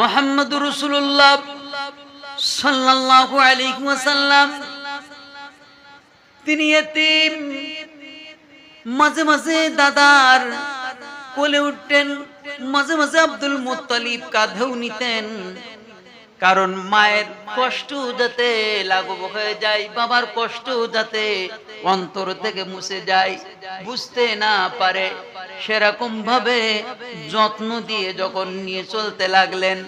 মোহাম্মদ রসুল্লাহ সাল্লাহ আলিকুম আসাল্লাম তিনি এতিম। মাঝে মাঝে দাদার কোলে উঠতেন, মাঝে মাঝে আব্দুল মুত্তালিব কাঁধেও নিতেন। কারণ মায়ের কষ্ট যাতে লাঘব হয়ে যায়, বাবার কষ্ট যাতে অন্তর থেকে মুছে যায়, বুঝতে না পারে, সেরকম ভাবে যত্ন দিয়ে যখন নিয়ে চলতে লাগলেন,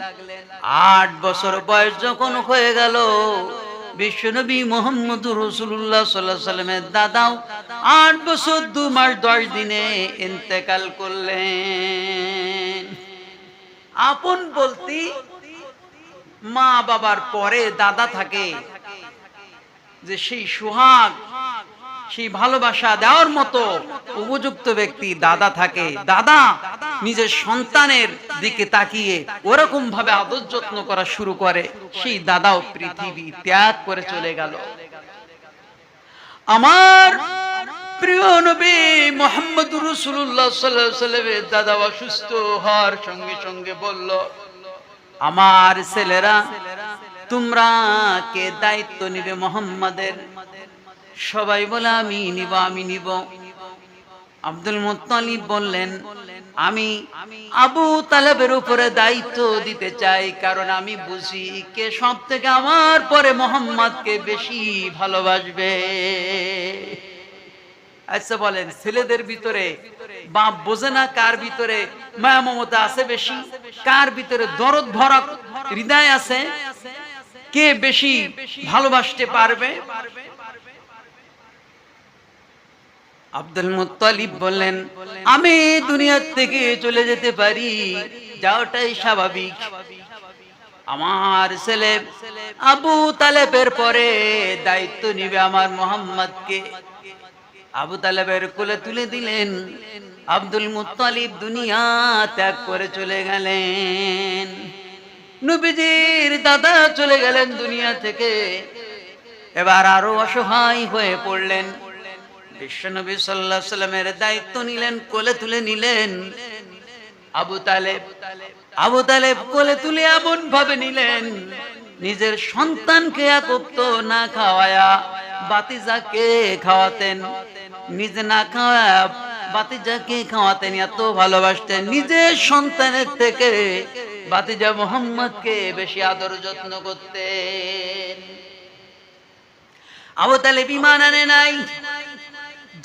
আট বছর বয়স যখন হয়ে গেল, বিশ্বনবী মোহাম্মদ রসুল্লাহ সাল্লাহ সাল্লামের দাদাও আট বছর দু মাস দশ দিনে ইন্তেকাল করলেন। আপন বলতে মা বাবার পরে দাদা থাকে, যে সেই সুহাগ, সেই ভালোবাসা দেওয়ার মতো উপযুক্ত ব্যক্তি দাদা থাকে। দাদা নিজের সন্তানের দিকে তাকিয়ে ওরকম ভাবে আদর যত্ন করা শুরু করে। সেই দাদাও পৃথিবী ত্যাগ করে চলে গেল। আমার প্রিয় নবী মোহাম্মদ রসুল্লাহ সাল্লামের দাদা অসুস্থ হওয়ার সঙ্গে সঙ্গে বলল আমার ছেলেরা, তোমরা কে দায়িত্ব নিবে মোহাম্মদের? সবাই বলে, আমি নিব আমি নিব। আব্দুল মুত্তালিব বললেন, আমি আবু তালেবের উপরে দায়িত্ব দিতে চাই, কারণ আমি বুঝি কে সব থেকে আমার পরে মোহাম্মদকে বেশি ভালোবাসবে। আচ্ছা বলেন, ছেলেদের ভিতরে বাপ বোঝে না কার ভিতরে মায়া মমতা আছে বেশি? কার ভিতরে দরদ ভরা হৃদয় আছে? কে বেশি ভালোবাসতে পারবে? আব্দুল মুত্তালিব বললেন, আমি দুনিয়ার থেকে চলে যেতে পারি, যাওয়াটাই স্বাভাবিক। আমার ছেলে আবু তালেবের পরে দায়িত্ব নিবে আমার মোহাম্মদকে। আবু তালেবের কোলে তুলে দিলেন। আব্দুল মুত্তালিব দুনিয়া ত্যাগ করে চলে গেলেন। নবীজির দাদা চলে গেলেন দুনিয়া থেকে। এবার আরও অসহায় হয়ে পড়লেন। বিশ্বনবী সাল্লাহ সাল্লামের দায়িত্ব নিলেন, কোলে তুলে নিলেন। আবু তালেব আবু তালেব কোলে তুলে এমন ভাবে নিলেন, নিজের সন্তানকে একত্র না খাওয়ায়া বাতিজাকে খাওয়াতেন। নিজে না খাওয়া, বাতিজাকে খাওয়াতেন, এত ভালোবাসতেন। নিজের সন্তানের থেকে বাতিজা মোহাম্মদকে বেশি আদর যত্ন করতেন। আবু তালেব ইমান আনে নাই।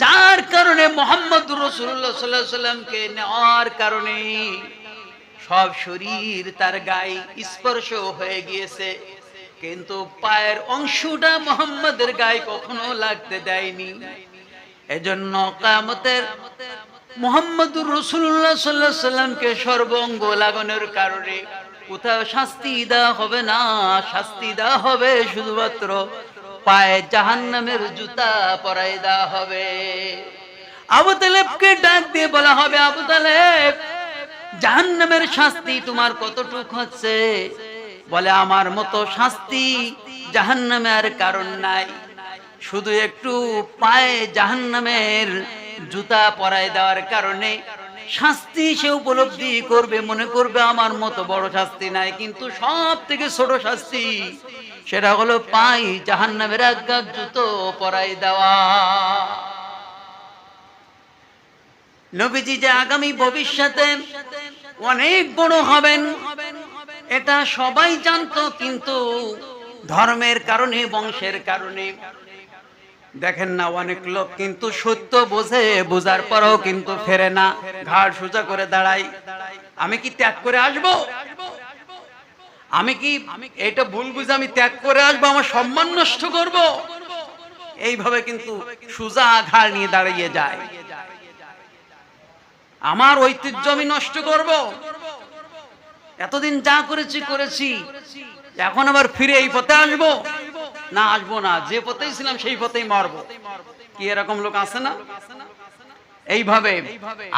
যার কারণে মোহাম্মদ রসুল্লাহ সাল্লাহ সাল্লামকে নেওয়ার কারণে সব শরীর তার গায়ে স্পর্শ হয়ে গিয়েছে। কিন্তু পায়ের অংশটা মোহাম্মদের গায়ে কখনো লাগতে দেয়নি। এজন্য কামতের মোহাম্মদুর রসুল্লাহ সাল্লাহ সাল্লামকে সর্বঙ্গ লাগানোর কারণে কোথাও শাস্তি দেওয়া হবে না, শাস্তি দেওয়া হবে শুধুমাত্র পায়ে জাহান্নামের জুতা পরাই দেওয়া হবে। আবু তালেবকে ডাক দিয়ে বলা হবে, আবু তালেব, জাহান্নামের শাস্তি তোমার কতটুক হচ্ছে? বলে, আমার মতো শাস্তি জাহান্নামের কারণ নাই। শুধু একটু পায়ে জাহান্নামের জুতা পরাই দেওয়ার কারণে শাস্তি সে উপলব্ধি করবে, মনে করবে, আমার মতো বড় শাস্তি নাই। কিন্তু সব থেকে ছোট শাস্তি সেটা হলো পাই জাহান্নামের গাছ জুতো পরাই দেওয়া। নবীজি যে আগামী ভবিষ্যতে অনেক বড় হবেন এটা সবাই জানতো, কিন্তু ধর্মের কারণে, বংশের কারণে। দেখেন না অনেক লোক কিন্তু সত্য বোঝে, বোঝার পরেও কিন্তু ফেরে না। ঘাড় সোজা করে দাঁড়াই আমি কি ত্যাগ করে আসব? আমি কি এটা ভুল বুঝে আমি ত্যাগ করে আসব, আমার সম্মান নষ্ট করব? এইভাবে কিন্তু সুজা ঘাড় নিয়ে দাঁড়িয়ে যায়। আমার ঐতিহ্য আমি নষ্ট করব? এতদিন যা করেছি করেছি। এখন আবার ফিরে এই পথে আসব? না আসব না। যে পথেই ছিলাম, সেই পথেই মারব। কি এরকম লোক আছে না? এইভাবে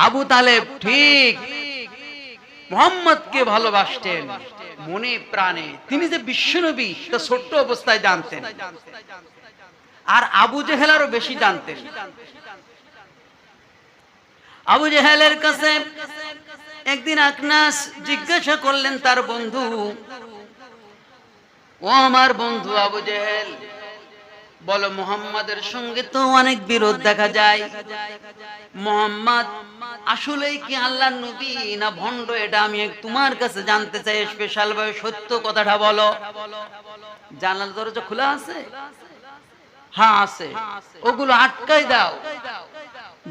আবু তালেব ঠিক মোহাম্মদকে ভালোবাসতেন, মনে প্রাণে। তিনি যে বিশ্বনবী, তা ছোট্ট অবস্থায় জানতেন। আর আবু জেহেল আরও বেশি জানতেন। আবু জেহেলের কাছে একদিন আকনাস জিজ্ঞাসা করলেন তার বন্ধু, ও আমার বন্ধু আবু জেহেল, বলো মোহাম্মদের সঙ্গে তো অনেক বিরোধ দেখা যায়। মোহাম্মদ, আসলেই কি আল্লাহর নবী না ভণ্ড এটা আমি তোমার কাছে জানতে চাই স্পেশাল ভাবে সত্য কথাটা বলো। জানাল দরজা খোলা আছে? হ্যাঁ আছে, ওগুলো আটকাই দাও।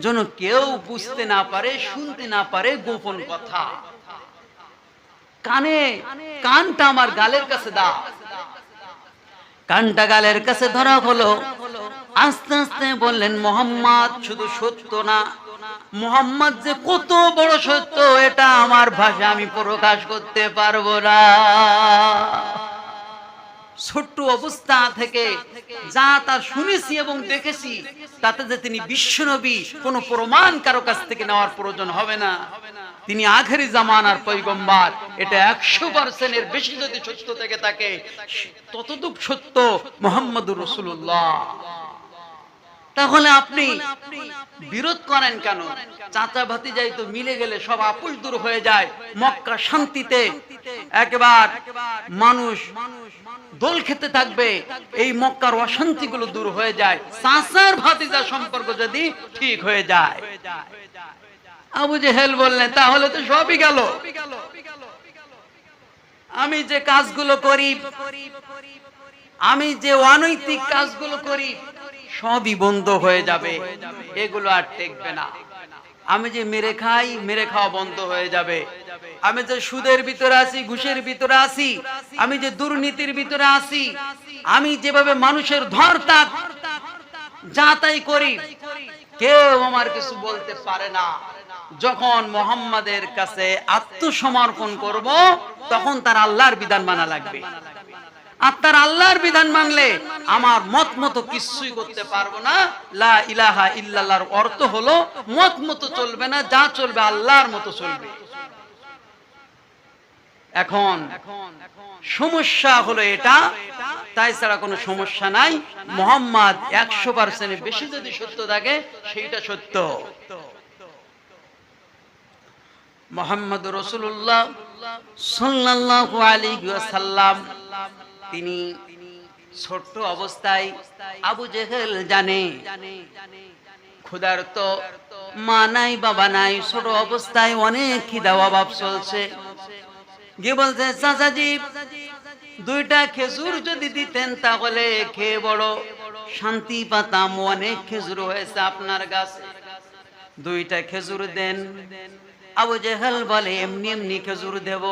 যেন কেউ বুঝতে না পারে, শুনতে না পারে গোপন কথা। কানে কানটা আমার গালের কাছে দাও। কানটা গালের কাছে ধরা হলো। আস্তে আস্তে বললেন, মোহাম্মদ, শুধু সত্য না। মোহাম্মদ যে কত বড় সত্য, এটা আমার ভাষা আমি প্রকাশ করতে পারব না। ছোট্ট অবস্থা থেকে যা তার শুনেছি এবং দেখেছি, তাতে যে তিনি বিশ্বনবী, কোন প্রমাণ কারও কাছ থেকে নেওয়ার প্রয়োজন হবে না। তিনি আখেরি জামানার পৈগম্বার এটা একশো পার্সেন্টের বেশি যদি সত্য থেকে থাকে, ততটুক সত্য মোহাম্মদুর রসুল্লাহ তাহলে আপনি বিরোধ করেন কেন? চাচা ভাতি যাই তো মিলে গেলে সব আপুল দূর হয়ে যায় মক্কা শান্তিতে। একবার মানুষ দোল খেতে থাকবে, এই মক্কার অশান্তি গুলো দূর হয়ে যায়। চাচার ভাতিজা সম্পর্ক যদি ঠিক হয়ে যায়। আবু জেহেল বললেন, তাহলে তো সবই গেল। আমি যে কাজগুলো করি, আমি যে অনৈতিক কাজগুলো করি সবই বন্ধ হয়ে যাবে। এগুলো আর টেকবে না। আমি যে মেরে খাই, মেরে খাওয়া বন্ধ হয়ে যাবে। আমি যে সুদের ভিতরে আছি, ঘুষের ভিতরে আছি, আমি যে দুর্নীতির ভিতরে আছি, আমি যেভাবে মানুষের ধর তাক, যা তাই করি, কেউ আমার কিছু বলতে পারে না। যখন মোহাম্মদের কাছে আত্মসমর্পণ করব, তখন তার আল্লাহর বিধান মানা লাগবে। আপনার আল্লাহর বিধান মানলে আমার মত মতো কিছুই করতে পারব না। লা ইলাহা ইল্লাল্লাহর অর্থ হলো মত মতো চলবে না, যা চলবে আল্লাহর মতো চলবে। এখন সমস্যা হলো এটা, তাই ছাড়া কোনো সমস্যা নাই। মোহাম্মদ একশো পার্সেন্টের বেশি যদি সত্য থাকে, সেইটা সত্য। মোহাম্মদ রসুল্লাহ সাল্লাল্লাহু আলাইহি ওয়াসাল্লাম তিনি ছোট্ট অবস্থায় আবু জেহেল জানে। ক্ষুধার তো মা নাই, বাবা নাই, ছোট অবস্থায় অনেক খিদা অভাব চলছে। গিয়ে বলছে, চাচাজি, দুইটা খেজুর যদি দিতেন তাহলে খেয়ে বড় শান্তি পাতাম, অনেক খেজুর হয়েছে আপনার গাছে দুইটা খেজুর দেন। আবু জেহেল বলে, এমনি এমনি খেজুর দেব।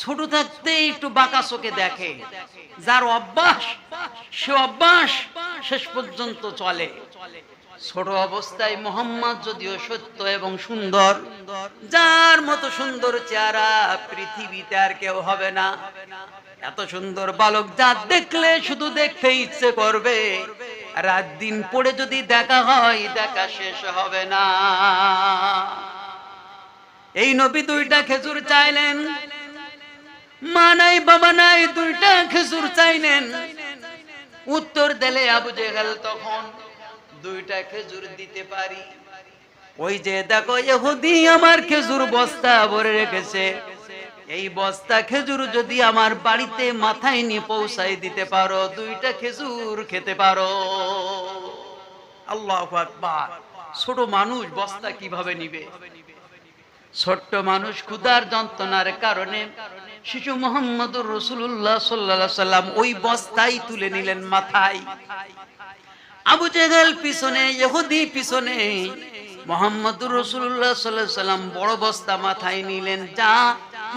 ছোট থাকতে একটু বাঁকা চোখে দেখে। যার অভ্যাস, সে অভ্যাস শেষ পর্যন্ত চলে। ছোট অবস্থায় মোহাম্মদ যদিও সত্য এবং সুন্দর, যার মতো সুন্দর চেহারা পৃথিবীতে আর কেউ হবে না। এত সুন্দর বালক যা দেখলে শুধু দেখতে ইচ্ছে করবে। রাত দিন পড়ে যদি দেখা হয়, দেখা শেষ হবে না। এই নবী দুইটা খেজুর চাইলেন। মা নাই বাবা নাই, দুইটা খেজুর চাইলেন উত্তর দিলে আবু জেহেল তখন দুইটা খেজুর দিতে পারি। ওই যে দেখো, ইহুদি আমার খেজুর বস্তা ভরে রেখেছে। এই বস্তা খেজুর যদি আমার বাড়িতে মাথায় নিয়ে পৌঁছাই দিতে পারো, দুইটা খেজুর খেতে পারো। আল্লাহ আকবার। ছোট মানুষ বস্তা কীভাবে নিবে? ছোট্ট মানুষ ক্ষুদার যন্ত্রণার কারণে শিশু মোহাম্মদুর রসুল্লাহ সাল্লা সাল্লাম ওই বস্তাই তুলে নিলেন মাথায়। আবু জেহেল পিছনে, ইহুদি পিছনে, মোহাম্মদুর রসুল্লাহ সাল্লাহ সাল্লাম বড় বস্তা মাথায় নিলেন। যা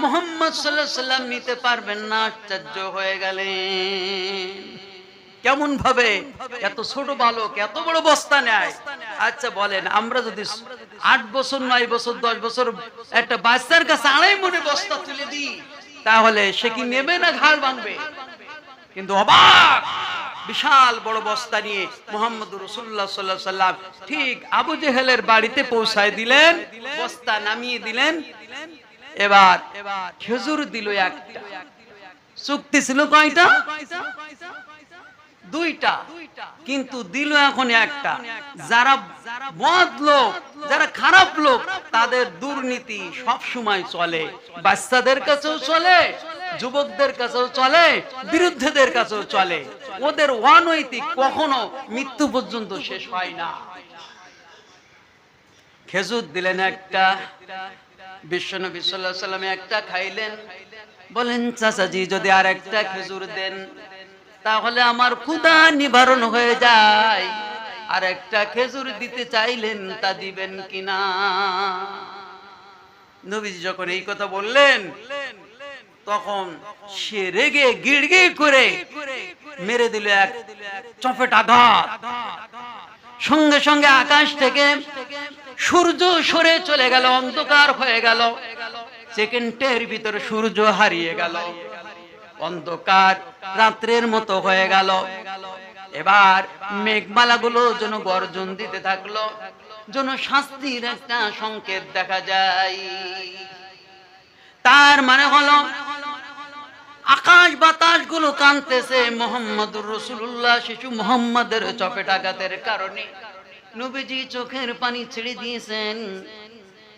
মোহাম্মদ সাল্লাহ সাল্লাম নিতে পারবেন না, আশ্চর্য হয়ে গেলেন। কেমন ভাবে? এত ছোট বালক, এত বড় বস্তা নেয়। আচ্ছা বলেন, আমরা যদি আট বছর, নয় বছর, দশ বছর একটা বাচ্চার কাছে আড়াই মনে বস্তা তুলে দিই তাহলে সে কি নেবে না ঘাড় ভাঙবে? কিন্তু অবাক, বিশাল বড় বস্তা নিয়ে মোহাম্মদ রসুল্লাহ সাল্লাহ সাল্লাম ঠিক আবু জেহেলের বাড়িতে পৌঁছায় দিলেন, বস্তা নামিয়ে দিলেন। এবার খেজুর দিল একটা। চুক্তি ছিল কয়টা? দুইটা। কিন্তু দিল এখন একটা। যারা বদ লোক, যারা খারাপ লোক তাদের দুর্নীতি সব সময় চলে। বাচ্চাদের কাছেও চলে, যুবকদের কাছেও চলে বিরুদ্ধেদের কাছেও চলে। ওদের অনৈতিক কখনো মৃত্যু পর্যন্ত শেষ হয় না। খেজুর দিলেন একটা, বিশ্বনবী সাল্লাহ সাল্লামে একটা খাইলেন। বলেন, চাচাজি, যদি আর একটা খেজুর দেন, তাহলে আমার ক্ষুধা নিবারণ হয়ে যায়। আর একটা খেজুর দিতে চাইলেন তা দিবেন কিনা? নবীজি যখন এই কথা বললেন, তখন সে রেগে গিড়গি করে মেরে দিল এক চপেট আঘাত। সঙ্গে সঙ্গে আকাশ থেকে সূর্য সরে চলে গেল, অন্ধকার হয়ে গেল। সেকেন্ডের ভিতরে সূর্য হারিয়ে গেল। অন্ধকার রাত্রের মতো হয়ে গেল। এবার মেঘমালাগুলো যেন গর্জন দিতে থাকল, যেন শাস্তির একটা সংকেত দেখা যায়। তার মানে হলো, আকাশ বাতাসগুলো কানতেছে মোহাম্মদুর রসুল্লাহ শিশু মোহাম্মদের চপেটাঘাতের কারণে। নবীজি চোখের পানি ছেড়ে দিয়েছেন।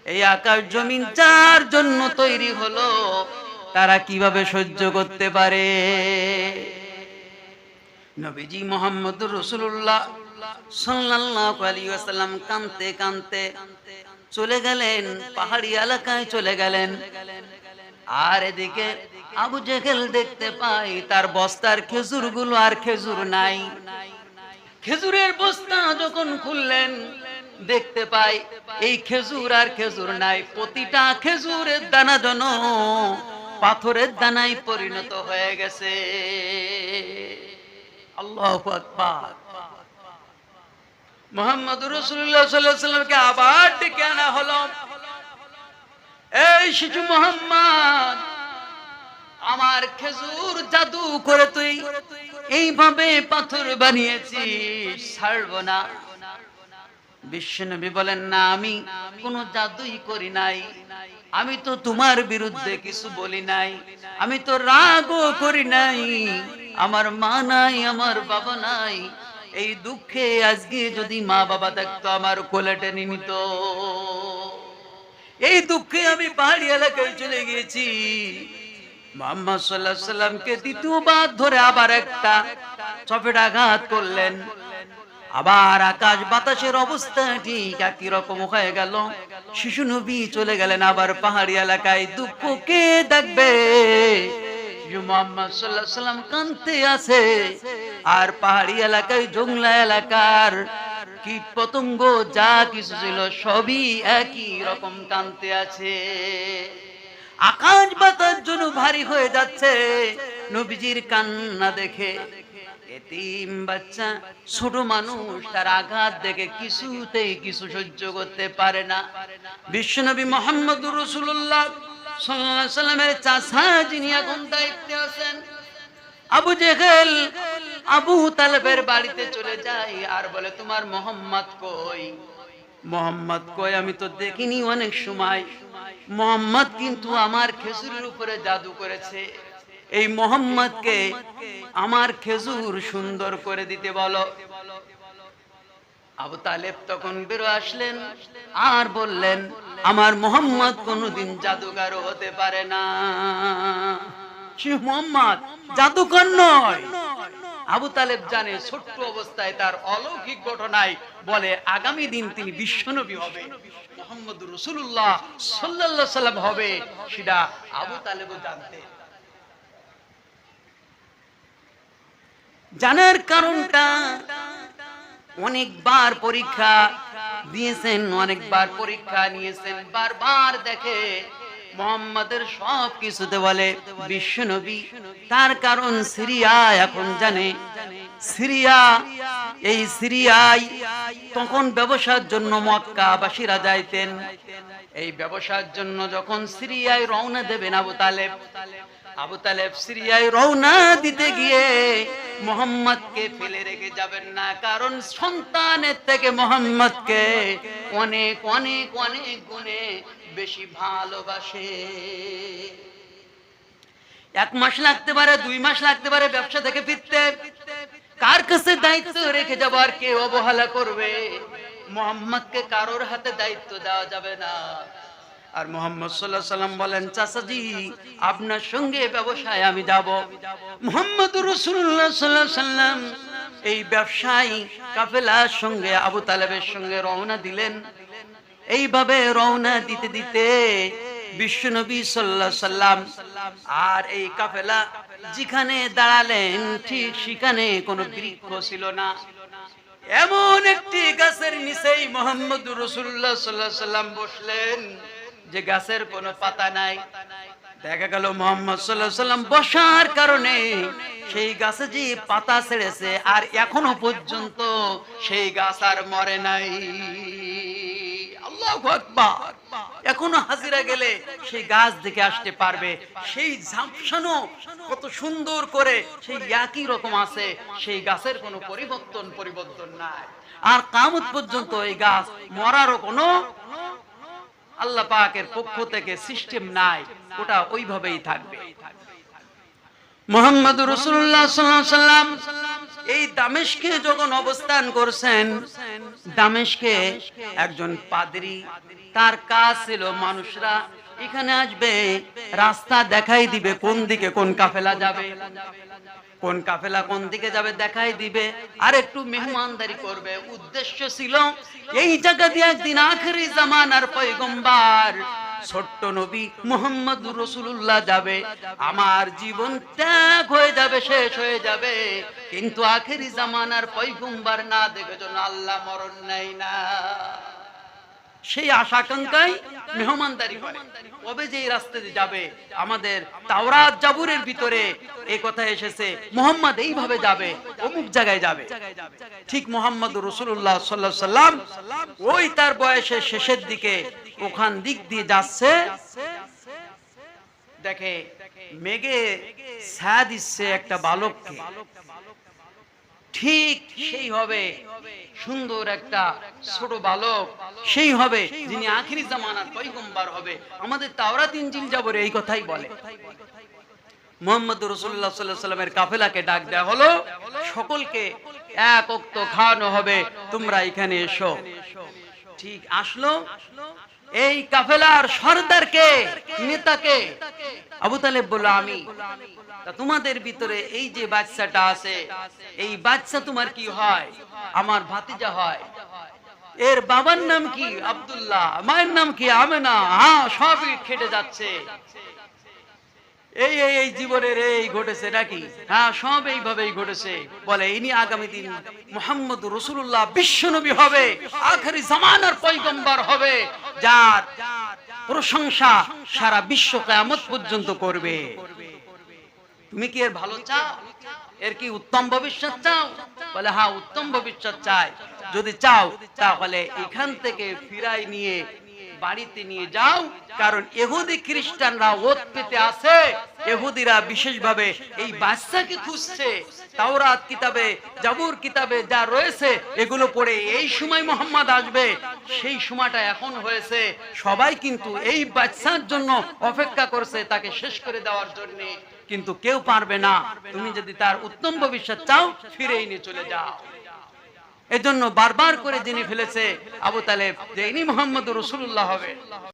এই আকাশ জমিন যার জন্য তৈরি হলো, তারা কীভাবে সহ্য করতে পারে? নবীজি মোহাম্মদ রসুল্লাহ সাল্লাল্লাহু আলাইহি ওয়াসাল্লাম কানতে কানতে চলে গেলেন, পাহাড়ি এলাকায় চলে গেলেন। আর এদিকে আবু জেহেল দেখতে পাই, তার বস্তার খেজুরগুলো আর খেজুর নাই। খেজুরের বস্তা যখন খুললেন, দেখতে পাই এই খেজুর আর খেজুর নাই। প্রতিটা খেজুরের দানা জন পাথরের দানায় পরিণত হয়ে গেছে। আমার খেজুর জাদু করে তুই এইভাবে পাথর বানিয়েছিস, ছাড়ব না। বিশ্বনবী বলেন, না, আমি কোনো জাদুই করি নাই। আমি তো তোমার বিরুদ্ধে কিছু বলি নাই। আমি তো রাগও করি নাই। আমার মা নাই, আমার বাবা নাই। এই দুঃখে আজকে যদি মা বাবা থাকতো, আমার কোলে টেনে এই দুঃখে আমি পাহাড়ি এলাকায় চলে গিয়েছি। মোহাম্মদ সাল্লাহ সাল্লামকে দ্বিতীয়বার ধরে আবার একটা চপেট আঘাত করলেন। আবার আকাশ বাতাসের অবস্থা ঠিক একই রকম হয়ে গেল। শিশু নবী চলে গেলেন আবার পাহাড়ি এলাকায়। দুঃখ কে দেখবে? আর পাহাড়ি এলাকায়, জংলা এলাকার কীট পতঙ্গ, যা কিছু ছিল সবই একই রকম কানতে আছে আকাশ বাতাস জন্য ভারী হয়ে যাচ্ছে, নবীজির কান্না দেখে এতিম বাচ্চা, ছোট মানুষ, তার আঘাত দেখে কিছুতেই কিছু সহ্য করতে পারে না। বিশ্বনবী মোহাম্মদ রসুল্লাহ আমি তো দেখিনি অনেক সময়। মোহাম্মদ কিন্তু আমার খেজুরের উপরে জাদু করেছে। এই মোহাম্মদকে আমার খেজুর সুন্দর করে দিতে বলো। আবু তালেব তখন বেরো আসলেন আর বললেন আমার মোহাম্মদ কোনোদিন জাদুকার হতে পারে না। সে মোহাম্মদ, জাদুকর নয়। আবু তালেব জানে ছোট্ট অবস্থায় তার অলৌকিক ঘটনায় বলে, আগামী দিন তিনি বিশ্বনবী হবে মোহাম্মদ রসুল্লাহ সাল্লাহ সাল্লাম হবে। সেটা আবু তালেবও জানতে। জানার কারণটা অনেকবার পরীক্ষা দিয়েছেন, অনেকবার পরীক্ষা নিয়েছেন, বারবার দেখে মোহাম্মদের সব কিছুতে বলে বিশ্বনবী তার কারণ সিরিয়া এখন জানে। সিরিয়া, এই সিরিয়ায় তখন ব্যবসার জন্য মক্কাবাসীরা যাইতেন। এই ব্যবসার জন্য যখন সিরিয়ায় রওনা দেবেন আবু তালেব আবু তালেব সিরিয়ায় রওনা দিতে গিয়ে মোহাম্মদকে ফেলে রেখে যাবেন না, কারণ সন্তানের থেকে মোহাম্মদকে অনেক অনেক অনেক গুণে বেশি ভালোবাসে। এক মাস লাগতে পারে, দুই মাস লাগতে পারে ব্যবসা থেকে ফিরতে। কার কাছে দায়িত্ব রেখে যাব আর কে অবহেলা করবে? মোহাম্মদকে কারোর হাতে দায়িত্ব দেওয়া যাবে না। আর মোহাম্মদ সাল্লাহ সাল্লাম বলেন, চাচাজি, আপনার সঙ্গে ব্যবসায় আমি যাব। মোহাম্মদ রসুল্লাহ সাল্লাহ সাল্লাম এই ব্যবসায়ী কাফেলার সঙ্গে, আবু তালেবের সঙ্গে রওনা দিলেন। এইভাবে রওনা দিতে দিতে বিশ্বনবী সাল্লাহ সাল্লাম আর এই কাফেলা যেখানে দাঁড়ালেন, ঠিক সেখানে কোনো বৃক্ষ ছিল না। এমন একটি গাছের নিচেই মোহাম্মদ রসুল্লাহ সাল্লাহ সাল্লাম বসলেন। যে গাছের কোনো পাতা নাই। দেখা গেল মোহাম্মদ সাল্লাম বসার কারণে সেই গাছে যে পাতা ছেড়েছে, আর এখনও পর্যন্ত সেই গাছ আর মরে নাই। এখনও হাজিরা গেলে সেই গাছ দেখে আসতে পারবে। সেই ঝাপসানো কত সুন্দর করে, সেই একই রকম আছে, সেই গাছের কোনো পরিবর্তন পরিবর্তন নাই। আর কামত পর্যন্ত এই গাছ মরারও কোনো আল্লাহ পাকের পক্ষ থেকে সিস্টেম নাই, ওটা ওইভাবেই থাকবে। মোহাম্মদ রসুল্লাহ সাল্লাম এই দামেশকে যখন অবস্থান করছেন, দামেশকে একজন পাদরি, তার কাজ ছিল মানুষরা এখানে আসবে, রাস্তা দেখাই দিবে কোন দিকে কোন কাফেলা যাবে। কোন কাফেলা কোন দিকে যাবে দেখাই দিবে। আর একটু মেহমানদারি করবে। উদ্দেশ্য ছিল এই জায়গা দিয়ে একদিন আখেরি জামানার পয়গম্বার ছোট্ট নবী মোহাম্মদ রসুল্লাহ যাবে। আমার জীবন ত্যাগ হয়ে যাবে, শেষ হয়ে যাবে। কিন্তু আখেরি জামানার পয়গম্বার না দেখে জন্য আল্লাহ মরণ নেই না। সেই আশাকাঙ্ক্ষাই মেহমানদারি করে কবে যে এই রাস্তা যাবে, আমাদের তাওরাত জাবুরের ভিতরে এই কথা এসেছে, মোহাম্মদ এইভাবে যাবে, অমুক জায়গায় যাবে। ঠিক মোহাম্মদ রসুল্লাহ সাল্লাহ সাল্লাম ওই তার বয়সের শেষের দিকে ওখান দিক দিয়ে যাচ্ছে। দেখে মেঘে ছায়া দিচ্ছে একটা বালককে। ঠিক সেই হবে। সুন্দর একটা ছোট বালক, সেই হবে যিনি আখিরি জামানার পৈগম্বার হবে। আমাদের তাওরাত ইঞ্জিল যাবর এই কথাই বলে। মোহাম্মদ রসুল্লাহ সাল্লাহ সাল্লামের কাফেলাকে ডাক দেওয়া হলো, সকলকে এক অক্ত খাওয়ানো হবে, তোমরা এখানে এসো। ঠিক আসলো এই কাফেলার সর্দারকে, নেতাকে। আবু তালেব বলল, আমি। তোমাদের ভিতরে এই যে বাচ্চাটা আছে, এই বাচ্চা তোমার কি হয়? আমার ভাতিজা হয়। এর বাবার নাম কি? আবদুল্লাহ। মায়ের নাম কি? আমেনা। হ্যাঁ সবই খেটে যাচ্ছে। এই এই এই জীবনের এই ঘটেছে নাকি? হ্যাঁ সব এইভাবেই ঘটেছে। বলে, ইনি আগামী দিন মোহাম্মদ রসুল্লাহ বিশ্বনবী হবে, আখেরি জামানার পৈগম্বর হবে, যার প্রশংসা সারা বিশ্ব কেয়ামত পর্যন্ত করবে। তুমি কি এর ভালো চাও? এর কি উত্তম ভবিষ্যৎ চাও? বলে হ্যাঁ উত্তম ভবিষ্যৎ চাই। যদি চাও, তাহলে এখান থেকে ফিরাই নিয়ে বাড়িতে নিয়ে যাও, কারণ এহুদি খ্রিস্টানরা ওত পেতে আছে এহুদিরা বিশেষভাবে এই বাচ্চাকে খুঁজছে, তাওরাত কিতাবে, জাবুর কিতাবে যা রয়েছে, এগুলো পড়ে এই সময় মোহাম্মদ আসবে। সেই সময়টা এখন হয়েছে। সবাই কিন্তু এই বাচ্চার জন্য অপেক্ষা করছে তাকে শেষ করে দেওয়ার জন্য। কিন্তু কেউ পারবে না। তুমি যদি তার উত্তম ভবিষ্যৎ চাও, ফিরেই নিয়ে চলে যাও। এজন্য বারবার করে যিনি ফেলেছে আবু তালেব যে ইনি মোহাম্মদ রসুল্লাহ হবে।